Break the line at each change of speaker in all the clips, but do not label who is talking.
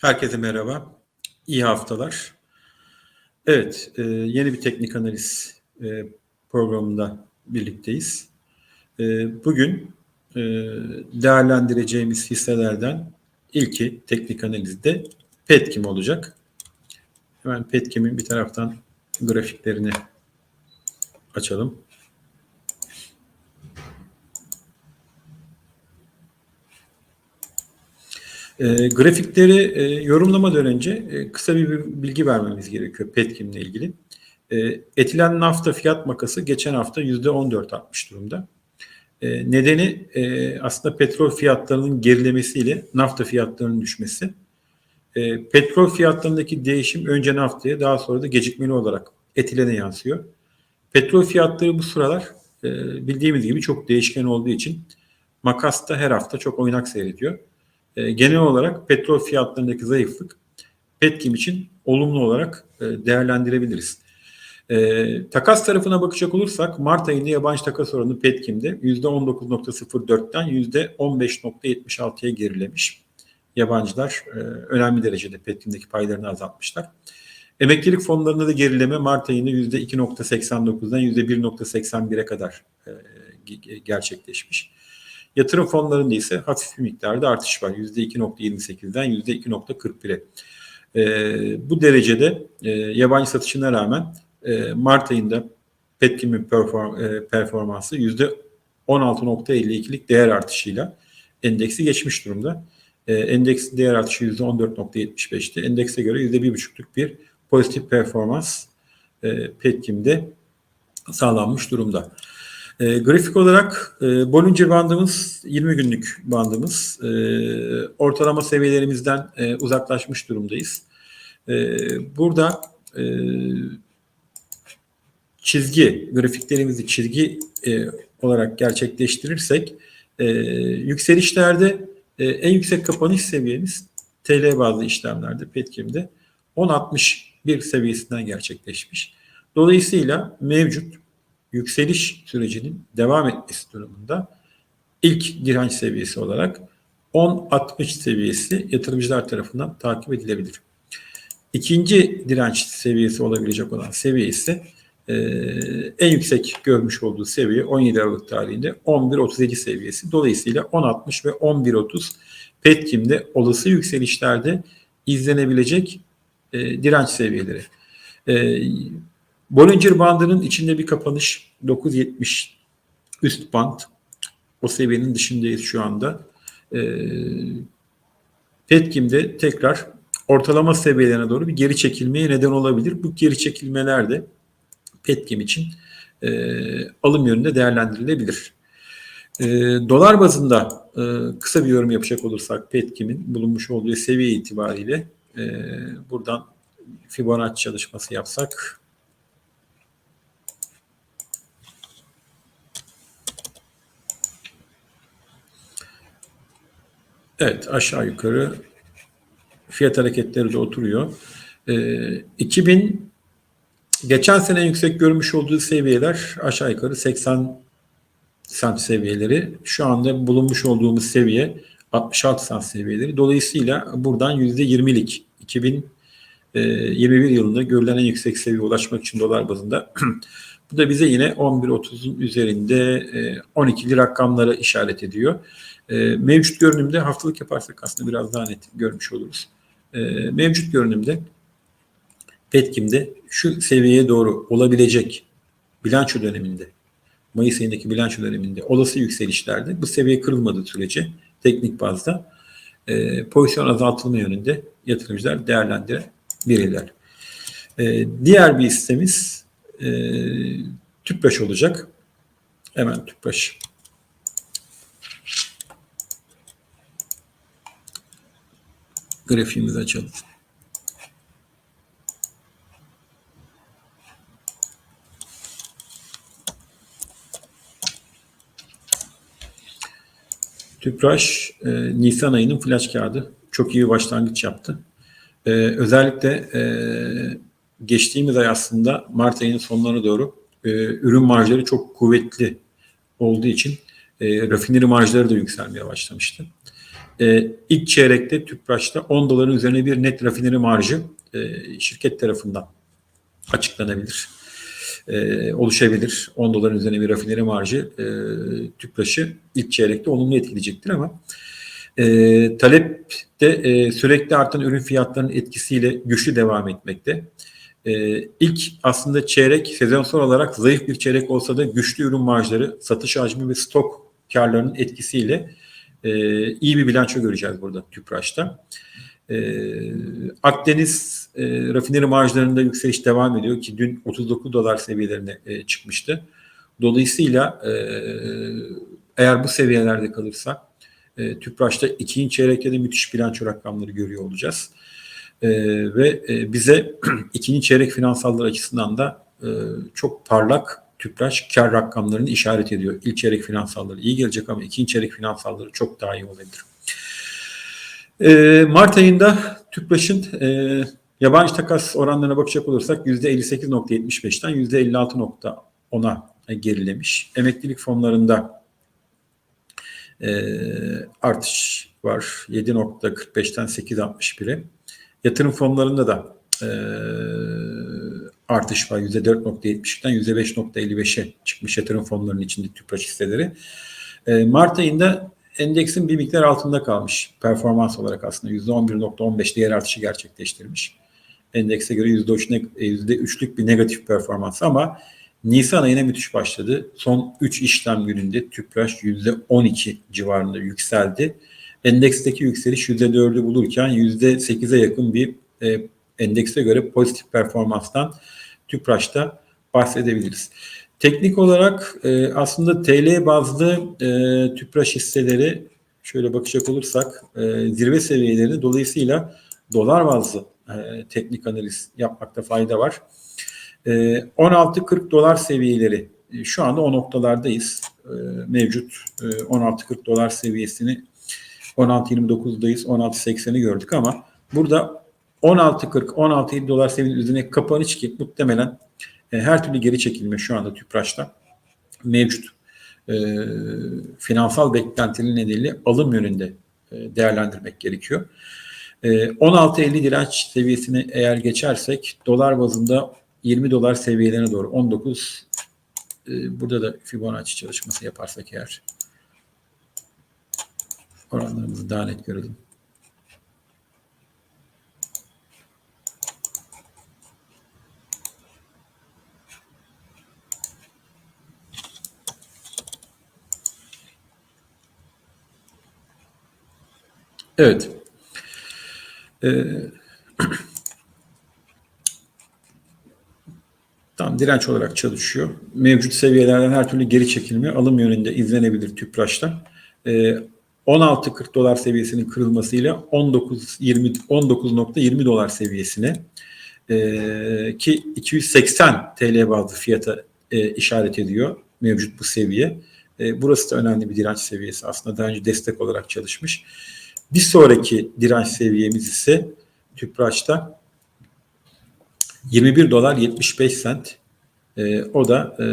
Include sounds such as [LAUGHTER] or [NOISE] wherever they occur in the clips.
Herkese merhaba. İyi haftalar. Evet, e, yeni bir teknik analiz e, programında birlikteyiz. E, bugün değerlendireceğimiz hisselerden ilki teknik analizde Petkim olacak. Hemen Petkim'in bir taraftan grafiklerini açalım. E, grafikleri e, yorumlamadan önce e, kısa bir bilgi vermemiz gerekiyor Petkim'le ilgili. E, etilen nafta fiyat makası geçen hafta %14 artmış durumda. E, nedeni e, aslında petrol fiyatlarının gerilemesiyle nafta fiyatlarının düşmesi. E, petrol fiyatlarındaki değişim önce naftaya daha sonra da gecikmeli olarak etilene yansıyor. Petrol fiyatları bu sıralar e, bildiğimiz gibi çok değişken olduğu için makas da her hafta çok oynak seyrediyor. E, genel olarak petrol fiyatlarındaki zayıflık Petkim için olumlu olarak e, değerlendirebiliriz. E, takas tarafına bakacak olursak Mart ayında yabancı takas oranı Petkim'de %19.04'ten %15.76'ya gerilemiş. Yabancılar e, önemli derecede Petkim'deki paylarını azaltmışlar. Emeklilik fonlarında da gerileme Mart ayında %2.89'dan %1.81'e kadar e, gerçekleşmiş. Yatırım fonlarında ise hafif bir miktarda artış var. %2.28'den %2.41'e. E, bu derecede e, yabancı satışına rağmen e, Mart ayında Petkim'in perform, e, performansı %16.52'lik değer artışıyla endeksi geçmiş durumda. E, endeks değer artışı %14.75'ti. Endekse göre %1.5'luk bir pozitif performans e, Petkim'de sağlanmış durumda. E, grafik olarak e, Bollinger bandımız 20 günlük bandımız. E, ortalama seviyelerimizden e, uzaklaşmış durumdayız. E, burada e, çizgi, grafiklerimizi çizgi e, olarak gerçekleştirirsek e, yükselişlerde e, en yüksek kapanış seviyemiz TL bazlı işlemlerde Petkim'de 10.61 seviyesinden gerçekleşmiş. Dolayısıyla mevcut yükseliş sürecinin devam etmesi durumunda ilk direnç seviyesi olarak 10.60 seviyesi yatırımcılar tarafından takip edilebilir. İkinci direnç seviyesi olabilecek olan seviye ise e, en yüksek görmüş olduğu seviye 17 Aralık tarihinde 11.37 seviyesi. Dolayısıyla 10.60 ve 11.30 Petkim'de olası yükselişlerde izlenebilecek e, direnç seviyeleri. E, Bollinger bandının içinde bir kapanış 9.70 üst band. O seviyenin dışındayız şu anda. E, Petkim'de tekrar ortalama seviyelerine doğru bir geri çekilmeye neden olabilir. Bu geri çekilmeler de Petkim için e, alım yönünde değerlendirilebilir. E, dolar bazında e, kısa bir yorum yapacak olursak Petkim'in bulunmuş olduğu seviye itibariyle e, buradan Fibonacci çalışması yapsak Evet aşağı yukarı fiyat hareketleri de oturuyor. Ee, 2000 geçen sene yüksek görmüş olduğu seviyeler aşağı yukarı 80 sent seviyeleri. Şu anda bulunmuş olduğumuz seviye 66 sent seviyeleri. Dolayısıyla buradan %20'lik 2021 yılında görülen en yüksek seviyeye ulaşmak için dolar bazında [CLEARS THROAT] bu da bize yine 11.30'un üzerinde 12'li rakamlara işaret ediyor. E, mevcut görünümde haftalık yaparsak aslında biraz daha net görmüş oluruz. E, mevcut görünümde Petkim'de şu seviyeye doğru olabilecek bilanço döneminde Mayıs ayındaki bilanço döneminde olası yükselişlerde bu seviye kırılmadığı sürece teknik bazda e, pozisyon azaltılma yönünde yatırımcılar değerlendirebilirler. E, diğer bir hissemiz e, tüpraş olacak. Hemen tüpraş grafiğimizi açalım. Tüpraş e, Nisan ayının flash kağıdı çok iyi başlangıç yaptı. E, özellikle e, geçtiğimiz ay aslında Mart ayının sonlarına doğru e, ürün marjları çok kuvvetli olduğu için e, rafineri marjları da yükselmeye başlamıştı. e, ilk çeyrekte Tüpraş'ta 10 doların üzerine bir net rafineri marjı e, şirket tarafından açıklanabilir. E, oluşabilir. 10 doların üzerine bir rafineri marjı e, Tüpraş'ı ilk çeyrekte olumlu etkileyecektir ama e, talep de e, sürekli artan ürün fiyatlarının etkisiyle güçlü devam etmekte. E, ilk aslında çeyrek sezonsal olarak zayıf bir çeyrek olsa da güçlü ürün marjları, satış hacmi ve stok karlarının etkisiyle e, iyi bir bilanço göreceğiz burada Tüpraş'ta. E, Akdeniz e, rafineri marjlarında yükseliş devam ediyor ki dün 39 dolar seviyelerine e, çıkmıştı. Dolayısıyla e, eğer bu seviyelerde kalırsa e, Tüpraş'ta ikinci çeyrekte de müthiş bilanço rakamları görüyor olacağız. E, ve e, bize [CLEARS THROAT] ikinci çeyrek finansallar açısından da e, çok parlak Tüpraş kar rakamlarını işaret ediyor. İlk çeyrek finansalları iyi gelecek ama ikinci çeyrek finansalları çok daha iyi olabilir. E, Mart ayında Tüpraş'ın e, yabancı takas oranlarına bakacak olursak %58.75'ten %56.10'a gerilemiş. Emeklilik fonlarında e, artış var. 7.45'ten 8.61'e. Yatırım fonlarında da e, artış var. %4.70'den %5.55'e çıkmış yatırım fonlarının içinde tüpraş hisseleri. E, Mart ayında endeksin bir miktar altında kalmış performans olarak aslında %11.15 değer artışı gerçekleştirmiş. Endekse göre %3'lük bir negatif performans ama Nisan ayına müthiş başladı. Son 3 işlem gününde Tüpraş %12 civarında yükseldi. Endeksteki yükseliş %4'ü bulurken %8'e yakın bir e, endekse göre pozitif performanstan Tüpraş'ta bahsedebiliriz. Teknik olarak e, aslında TL bazlı e, Tüpraş hisseleri şöyle bakacak olursak e, zirve seviyeleri dolayısıyla dolar bazlı e, teknik analiz yapmakta fayda var. 16-40 ee, dolar seviyeleri e, şu anda o noktalardayız. Ee, mevcut 16-40 e, dolar seviyesini 16.29'dayız 16.80'i gördük ama burada 16.40 16.50 dolar seviyenin üzerine kapanış ki muhtemelen e, her türlü geri çekilme şu anda Tüpraş'ta mevcut. E, finansal beklentileri nedeniyle alım yönünde e, değerlendirmek gerekiyor. E, 16.50 direnç seviyesini eğer geçersek dolar bazında 20 dolar seviyelerine doğru 19 e, burada da Fibonacci çalışması yaparsak eğer oranlarımızı daha net görelim. Evet. Ee, [CLEARS THROAT] tam direnç olarak çalışıyor. Mevcut seviyelerden her türlü geri çekilme alım yönünde izlenebilir Tüpraş'ta. Ee, 16.40 dolar seviyesinin kırılmasıyla 19.20 19.20 dolar seviyesine e, ki 280 TL bazlı fiyata e, işaret ediyor mevcut bu seviye. E, burası da önemli bir direnç seviyesi aslında daha önce destek olarak çalışmış. Bir sonraki direnç seviyemiz ise Tüpraş'ta 21 dolar 75 sent. E, o da e,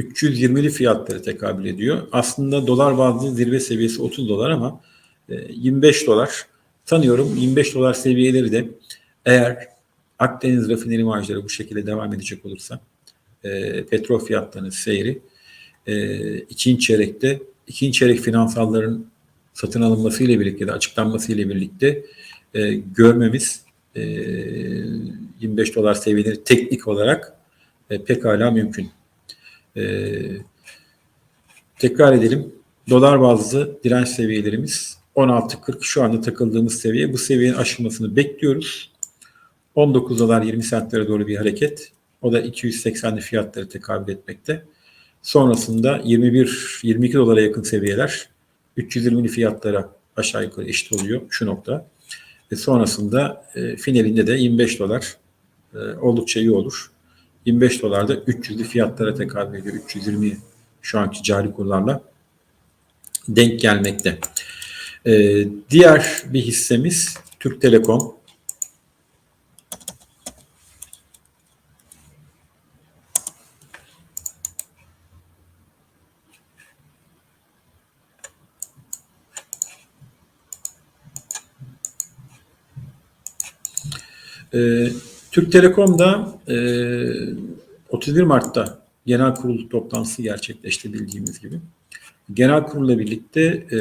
320'li fiyatları tekabül ediyor. Aslında dolar bazlı zirve seviyesi 30 dolar ama e, 25 dolar. Sanıyorum 25 dolar seviyeleri de eğer Akdeniz rafineri marjları bu şekilde devam edecek olursa e, petrol fiyatlarının seyri e, ikinci çeyrekte ikinci çeyrek finansalların satın alınması ile birlikte de açıklanması ile birlikte e, görmemiz e, 25 dolar seviyeleri teknik olarak e, pekala mümkün. E, tekrar edelim. Dolar bazlı direnç seviyelerimiz 16.40 şu anda takıldığımız seviye. Bu seviyenin aşılmasını bekliyoruz. 19 dolar 20 sentlere doğru bir hareket. O da 280'li fiyatları tekabül etmekte. Sonrasında 21-22 dolara yakın seviyeler 320'li fiyatlara aşağı yukarı eşit oluyor şu nokta. Ve sonrasında e, finalinde de 25 dolar e, oldukça iyi olur. 25 dolarda 300'lü fiyatlara tekabül ediyor. 320 şu anki cari kurlarla denk gelmekte. Ee, diğer bir hissemiz Türk Telekom. Ee, Türk Telekom'da e, 31 Mart'ta genel kurul toplantısı gerçekleşti bildiğimiz gibi. Genel kurulla birlikte e,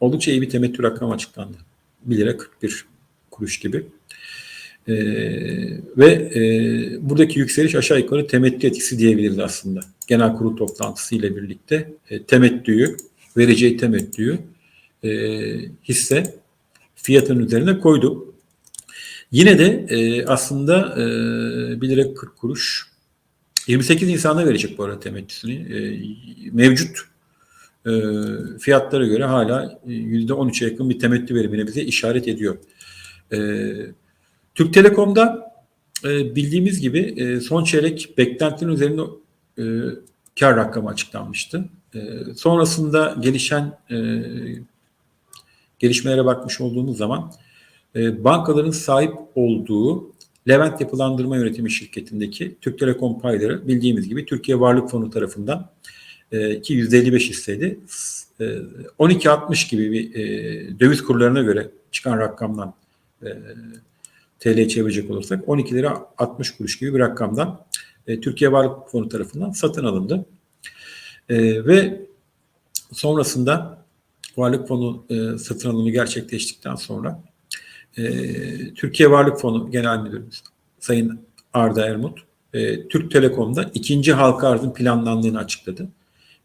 oldukça iyi bir temettü rakamı açıklandı. 1 lira 41 kuruş gibi. E, ve e, buradaki yükseliş aşağı yukarı temettü etkisi diyebiliriz aslında. Genel kurul toplantısı ile birlikte e, temettüyü, vereceği temettüyü e, hisse fiyatın üzerine koydu. Yine de e, aslında e, 1 lira 40 kuruş 28 Nisan'da verecek bu arada temettüsünü. E, mevcut e, fiyatlara göre hala %13'e yakın bir temettü verimine bize işaret ediyor. E, Türk Telekom'da e, bildiğimiz gibi e, son çeyrek beklentinin üzerinde e, kar rakamı açıklanmıştı. E, sonrasında gelişen e, gelişmelere bakmış olduğumuz zaman e, bankaların sahip olduğu Levent Yapılandırma Yönetimi Şirketi'ndeki Türk Telekom payları bildiğimiz gibi Türkiye Varlık Fonu tarafından e, ki %55 hisseydi. E, 12.60 gibi bir e, döviz kurlarına göre çıkan rakamdan e, TL'ye çevirecek olursak 12 lira 60 kuruş gibi bir rakamdan e, Türkiye Varlık Fonu tarafından satın alındı. E, ve sonrasında Varlık Fonu e, satın alımı gerçekleştikten sonra e, Türkiye Varlık Fonu Genel Müdürümüz Sayın Arda Ermut e, Türk Telekom'da ikinci halka arzın planlandığını açıkladı.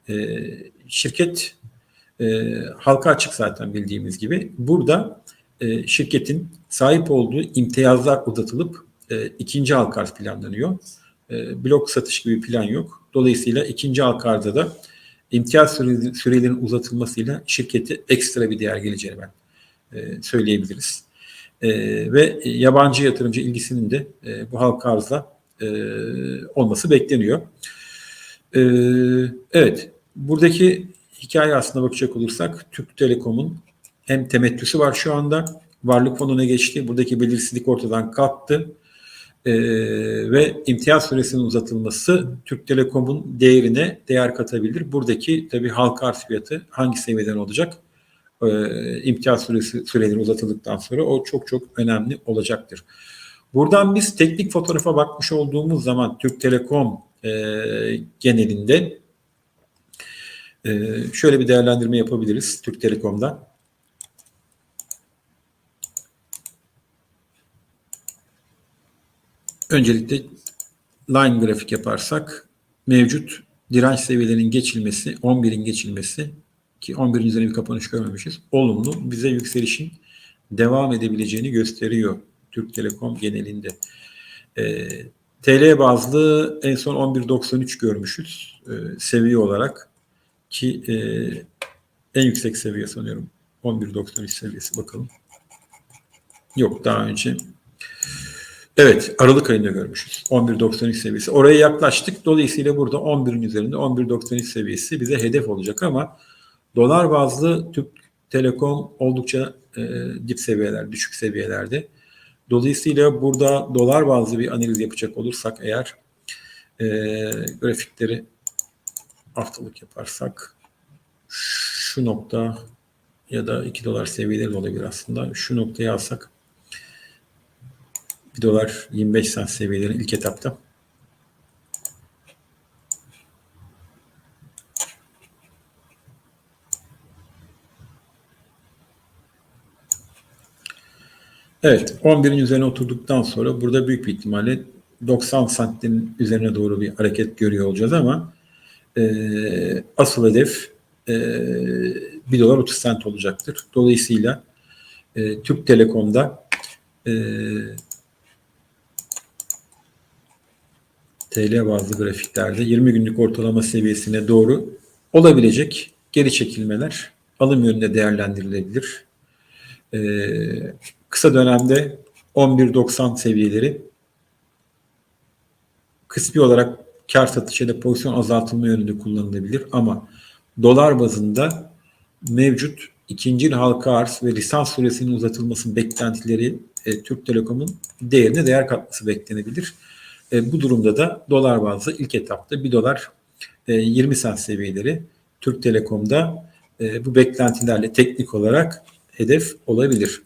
E, şirket e, halka açık zaten bildiğimiz gibi. Burada e, şirketin sahip olduğu imtiyazlar uzatılıp e, ikinci halka arz planlanıyor. E, blok satış gibi plan yok. Dolayısıyla ikinci halka arzda da imtiyaz süre, sürelerinin uzatılmasıyla şirketi ekstra bir değer geleceğini ben e, söyleyebiliriz. E, ve yabancı yatırımcı ilgisinin de e, bu halka arzla e, olması bekleniyor. E, evet, buradaki hikaye aslında bakacak olursak Türk Telekom'un hem temettüsü var şu anda, varlık fonuna geçti, buradaki belirsizlik ortadan kalktı e, ve imtiyaz süresinin uzatılması Türk Telekom'un değerine değer katabilir. Buradaki tabii halka arz fiyatı hangi seviyeden olacak? E, süresi süreleri uzatıldıktan sonra o çok çok önemli olacaktır. Buradan biz teknik fotoğrafa bakmış olduğumuz zaman Türk Telekom e, genelinde e, şöyle bir değerlendirme yapabiliriz Türk Telekom'da. Öncelikle line grafik yaparsak mevcut direnç seviyelerinin geçilmesi, 11'in geçilmesi ki 11'in üzerine bir kapanış görmemişiz. Olumlu bize yükselişin devam edebileceğini gösteriyor Türk Telekom genelinde. E, TL bazlı en son 11.93 görmüşüz e, seviye olarak ki e, en yüksek seviye sanıyorum 11.93 seviyesi bakalım. Yok daha önce Evet, Aralık ayında görmüşüz. 11.93 seviyesi. Oraya yaklaştık. Dolayısıyla burada 11'in üzerinde 11.93 seviyesi bize hedef olacak ama dolar bazlı Türk Telekom oldukça e, dip seviyeler, düşük seviyelerde. Dolayısıyla burada dolar bazlı bir analiz yapacak olursak eğer e, grafikleri haftalık yaparsak şu nokta ya da 2 dolar seviyeleri olabilir aslında. Şu noktayı alsak 1 dolar 25 sent seviyeleri ilk etapta. Evet 11'in üzerine oturduktan sonra burada büyük bir ihtimalle 90 santin üzerine doğru bir hareket görüyor olacağız ama e, asıl hedef e, 1 dolar 30 sent olacaktır. Dolayısıyla e, Türk Telekom'da e, TL bazlı grafiklerde 20 günlük ortalama seviyesine doğru olabilecek geri çekilmeler alım yönünde değerlendirilebilir. Ee, kısa dönemde 11.90 seviyeleri kısmi olarak kar satış ya da pozisyon azaltılma yönünde kullanılabilir ama dolar bazında mevcut ikinci halka arz ve lisans süresinin uzatılması beklentileri e, Türk Telekom'un değerine değer katması beklenebilir. E, bu durumda da dolar bazlı ilk etapta 1 dolar e, 20 sent seviyeleri Türk Telekom'da e, bu beklentilerle teknik olarak hedef olabilir.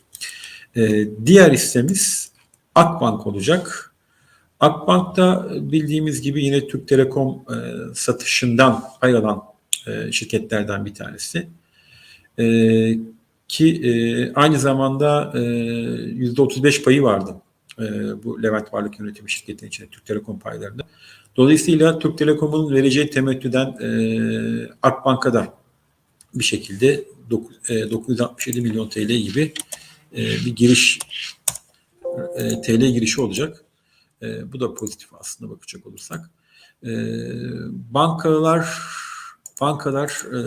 E, diğer hissemiz Akbank olacak. Akbank'ta bildiğimiz gibi yine Türk Telekom e, satışından pay alan e, şirketlerden bir tanesi. E, ki e, aynı zamanda e, %35 payı vardı e, bu Levent Varlık Yönetimi şirketinin içinde Türk Telekom paylarında. Dolayısıyla Türk Telekom'un vereceği temettüden e, Akbank'a da bir şekilde 9, e, 967 milyon TL gibi e, bir giriş e, TL girişi olacak. E, bu da pozitif aslında bakacak olursak. E, bankalar bankalar e,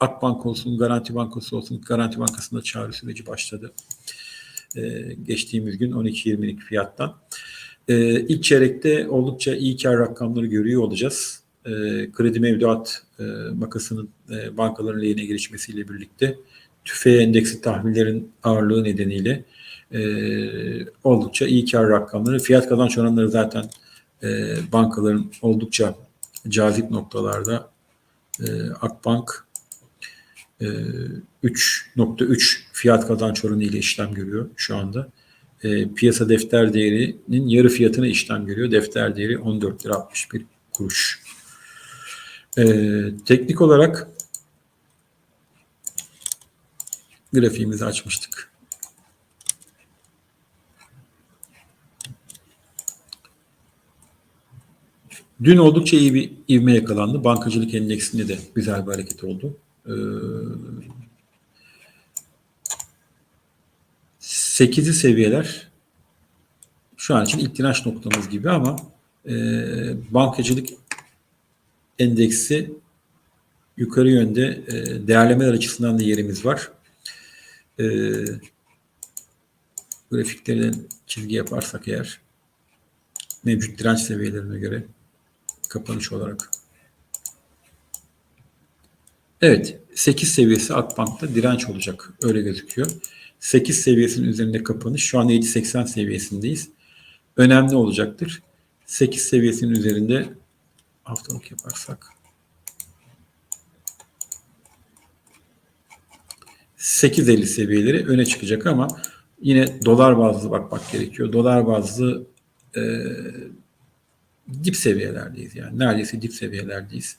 Akbank olsun, Garanti Bankası olsun, Garanti Bankası'nda çağrı süreci başladı. Geçtiğimiz gün 12.20'lik fiyattan. İlk çeyrekte oldukça iyi kar rakamları görüyor olacağız. Kredi mevduat e, makasının e, bankaların lehine gelişmesiyle birlikte tüfe endeksi tahvillerin ağırlığı nedeniyle e, oldukça iyi kar rakamları. Fiyat kazanç oranları zaten e, bankaların oldukça cazip noktalarda. E, Akbank e, 3.3 fiyat kazanç oranı ile işlem görüyor şu anda. E, piyasa defter değerinin yarı fiyatına işlem görüyor. Defter değeri 14 lira 61 kuruş. E, teknik olarak grafiğimizi açmıştık. Dün oldukça iyi bir ivme yakalandı. Bankacılık endeksinde de güzel bir hareket oldu. Ee, 8'i seviyeler şu an için ihtiyaç noktamız gibi ama e, bankacılık endeksi yukarı yönde e, değerlemeler açısından da yerimiz var. E, grafiklerden çizgi yaparsak eğer mevcut direnç seviyelerine göre kapanış olarak. Evet 8 seviyesi Akbank'ta direnç olacak. Öyle gözüküyor. 8 seviyesinin üzerinde kapanış. Şu an 7.80 seviyesindeyiz. Önemli olacaktır. 8 seviyesinin üzerinde haftalık yaparsak 8.50 seviyeleri öne çıkacak ama yine dolar bazlı bakmak gerekiyor. Dolar bazlı e, dip seviyelerdeyiz yani. Neredeyse dip seviyelerdeyiz.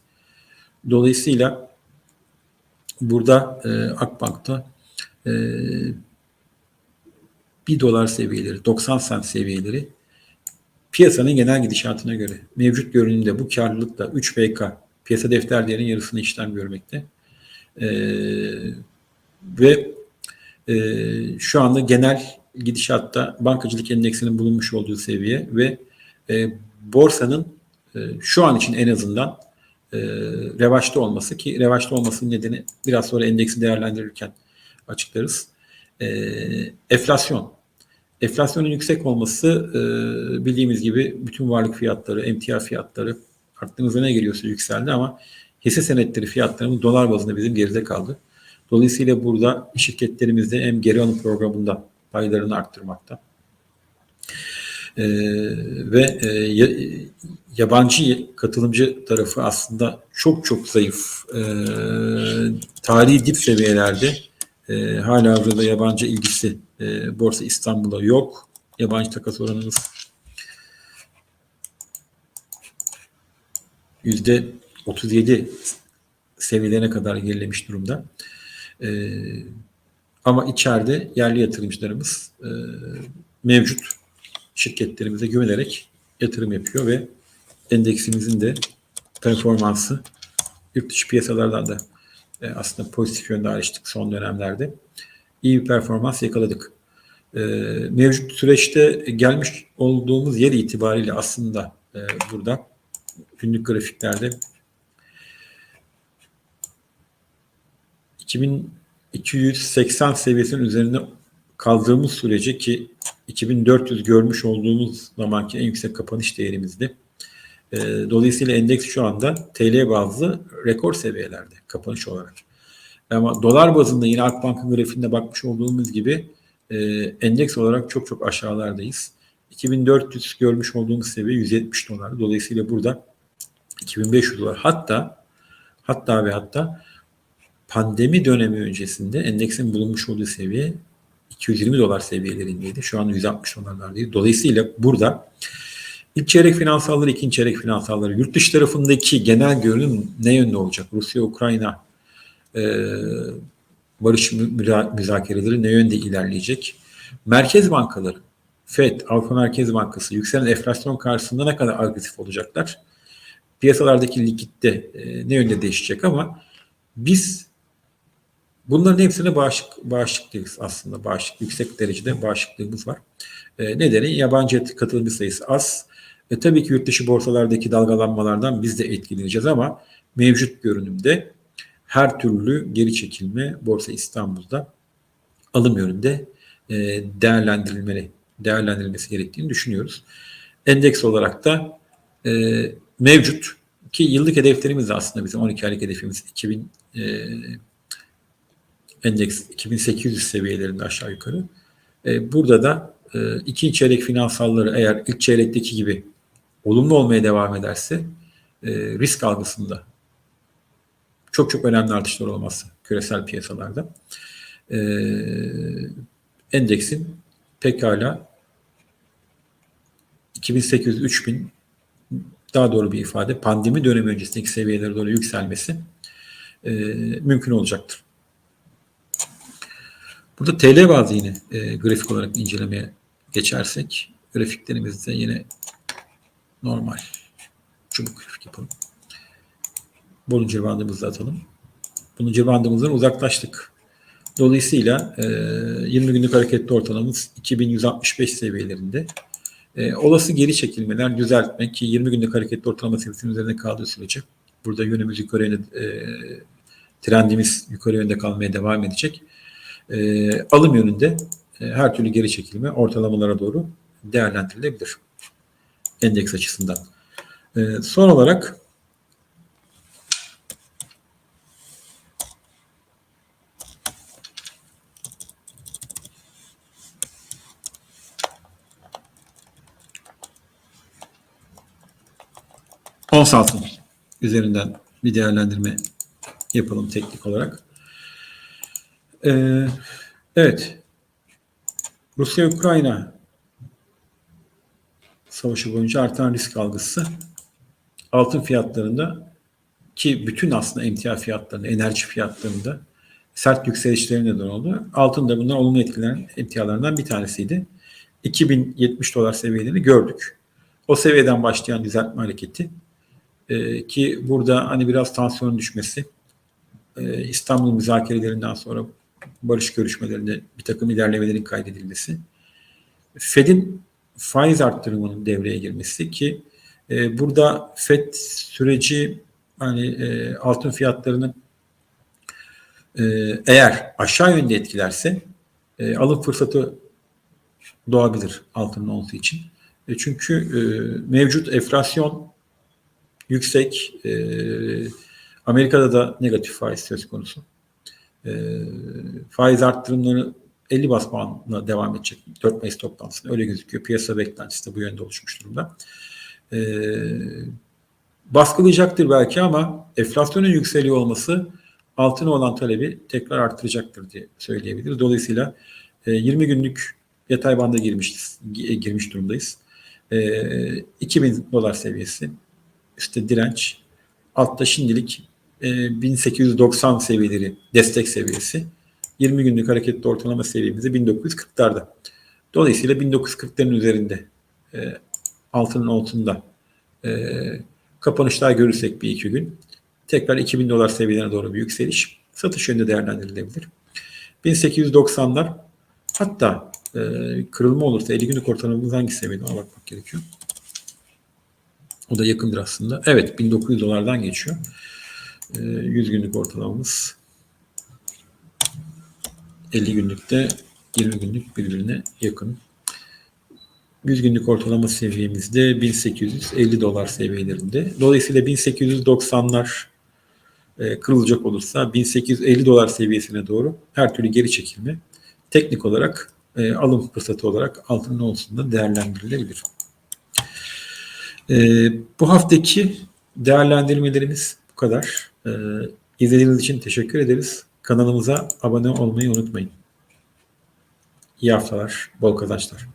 Dolayısıyla burada e, Akbank'ta e, 1 dolar seviyeleri, 90 sent seviyeleri piyasanın genel gidişatına göre mevcut görünümde bu karlılıkla 3 BK piyasa defter değerinin yarısını işlem görmekte. E, ve e, şu anda genel gidişatta bankacılık endeksinin bulunmuş olduğu seviye ve e, borsanın e, şu an için en azından e, revaçta olması ki revaçta olmasının nedeni biraz sonra endeksi değerlendirirken açıklarız. E, enflasyon. Enflasyonun yüksek olması e, bildiğimiz gibi bütün varlık fiyatları, emtia fiyatları aklınıza ne geliyorsa yükseldi ama hisse senetleri fiyatlarımız dolar bazında bizim geride kaldı. Dolayısıyla burada şirketlerimizde hem geri alım programında paylarını arttırmakta e, ve e, yabancı katılımcı tarafı aslında çok çok zayıf. E, tarihi dip seviyelerde e, hala hazırda yabancı ilgisi e, Borsa İstanbul'a yok. Yabancı takas oranımız yüzde 37 seviyelerine kadar gerilemiş durumda. E, ama içeride yerli yatırımcılarımız e, mevcut şirketlerimize güvenerek yatırım yapıyor ve endeksimizin de performansı yurt dışı piyasalardan da e, aslında pozitif yönde ayrıştık son dönemlerde. İyi bir performans yakaladık. E, mevcut süreçte gelmiş olduğumuz yer itibariyle aslında e, burada günlük grafiklerde 2280 seviyesinin üzerinde kaldığımız sürece ki 2400 görmüş olduğumuz zamanki en yüksek kapanış değerimizdi. E, dolayısıyla endeks şu anda TL bazlı rekor seviyelerde kapanış olarak. Ama dolar bazında yine Akbank'ın grafiğinde bakmış olduğumuz gibi e, endeks olarak çok çok aşağılardayız. 2400 görmüş olduğumuz seviye 170 dolar. Dolayısıyla burada 2500 dolar. Hatta hatta ve hatta pandemi dönemi öncesinde endeksin bulunmuş olduğu seviye 220 dolar seviyelerindeydi. Şu an 160 dolarlardaydı. Dolayısıyla burada ilk çeyrek finansalları, ikinci çeyrek finansalları, yurt dışı tarafındaki genel görünüm ne yönde olacak? Rusya, Ukrayna e, barış mü- müzakereleri ne yönde ilerleyecek? Merkez bankaları, FED, Avrupa Merkez Bankası yükselen enflasyon karşısında ne kadar agresif olacaklar? Piyasalardaki likitte e, ne yönde değişecek ama biz bunların hepsine bağışık, bağışıklıyız aslında. Bağışık, yüksek derecede bağışıklığımız var. E, nedeni yabancı katılımcı sayısı az. E, tabii ki yurt dışı borsalardaki dalgalanmalardan biz de etkileneceğiz ama mevcut görünümde her türlü geri çekilme Borsa İstanbul'da alım yönünde e, değerlendirilmeli, değerlendirilmesi gerektiğini düşünüyoruz. Endeks olarak da e, mevcut ki yıllık hedeflerimiz de aslında bizim 12 aylık hedefimiz 2000 e, endeks 2800 seviyelerinde aşağı yukarı. E, burada da e, ikinci çeyrek finansalları eğer ilk çeyrekteki gibi olumlu olmaya devam ederse e, risk algısında çok çok önemli artışlar olması küresel piyasalarda. E, endeksin pekala 2800-3000 daha doğru bir ifade pandemi dönemi öncesindeki seviyelere doğru yükselmesi e, mümkün olacaktır. Burada TL bazı yine e, grafik olarak incelemeye geçersek grafiklerimizde yine normal çubuk grafik yapalım. Bolunca bandımızı atalım. Bulunca bandımızdan uzaklaştık. Dolayısıyla e, 20 günlük hareketli ortalamamız 2165 seviyelerinde. E, olası geri çekilmeler düzeltmek ki 20 günlük hareketli ortalama seviyesinin üzerinde kaldığı sürece burada yönümüz yukarı yönde, e, trendimiz yukarı yönde kalmaya devam edecek. E, alım yönünde e, her türlü geri çekilme ortalamalara doğru değerlendirilebilir. Endeks açısından. E, son olarak ons altın üzerinden bir değerlendirme yapalım teknik olarak. Ee, evet. Rusya-Ukrayna savaşı boyunca artan risk algısı altın fiyatlarında ki bütün aslında emtia fiyatlarında, enerji fiyatlarında sert yükselişlerine neden oldu. Altın da bundan olumlu etkilenen emtialarından bir tanesiydi. 2070 dolar seviyelerini gördük. O seviyeden başlayan düzeltme hareketi e, ki burada hani biraz tansiyon düşmesi e, İstanbul müzakerelerinden sonra barış görüşmelerinde bir takım ilerlemelerin kaydedilmesi Fed'in faiz arttırımının devreye girmesi ki e, burada Fed süreci hani e, altın fiyatlarının e, eğer aşağı yönde etkilerse e, alım fırsatı doğabilir altının onsu için. E, çünkü e, mevcut enflasyon yüksek. E, Amerika'da da negatif faiz söz konusu. E, faiz arttırımları 50 bas puanla devam edecek 4 Mayıs toplantısında öyle gözüküyor. Piyasa beklentisi de bu yönde oluşmuş durumda. E, baskılayacaktır belki ama enflasyonun yükseliyor olması altına olan talebi tekrar arttıracaktır diye söyleyebiliriz. Dolayısıyla e, 20 günlük yatay banda girmişiz, girmiş durumdayız. E, 2000 dolar seviyesi işte direnç altta şimdilik e, 1890 seviyeleri destek seviyesi 20 günlük hareketli ortalama seviyemizi 1940'larda. Dolayısıyla 1940'ların üzerinde e, altının altında e, kapanışlar görürsek bir iki gün tekrar 2000 dolar seviyelerine doğru bir yükseliş satış yönünde değerlendirilebilir. 1890'lar hatta e, kırılma olursa 50 günlük ortalamamız hangi seviyede ona bakmak gerekiyor. O da yakındır aslında. Evet 1900 dolardan geçiyor. E, 100 günlük ortalamamız 50 günlükte 20 günlük birbirine yakın. 100 günlük ortalama seviyemizde 1850 dolar seviyelerinde. Dolayısıyla 1890'lar e, kırılacak olursa 1850 dolar seviyesine doğru her türlü geri çekilme teknik olarak e, alım fırsatı olarak altının olsun değerlendirilebilir. E, bu haftaki değerlendirmelerimiz bu kadar. E, izlediğiniz için teşekkür ederiz. Kanalımıza abone olmayı unutmayın. İyi haftalar, bol kazançlar.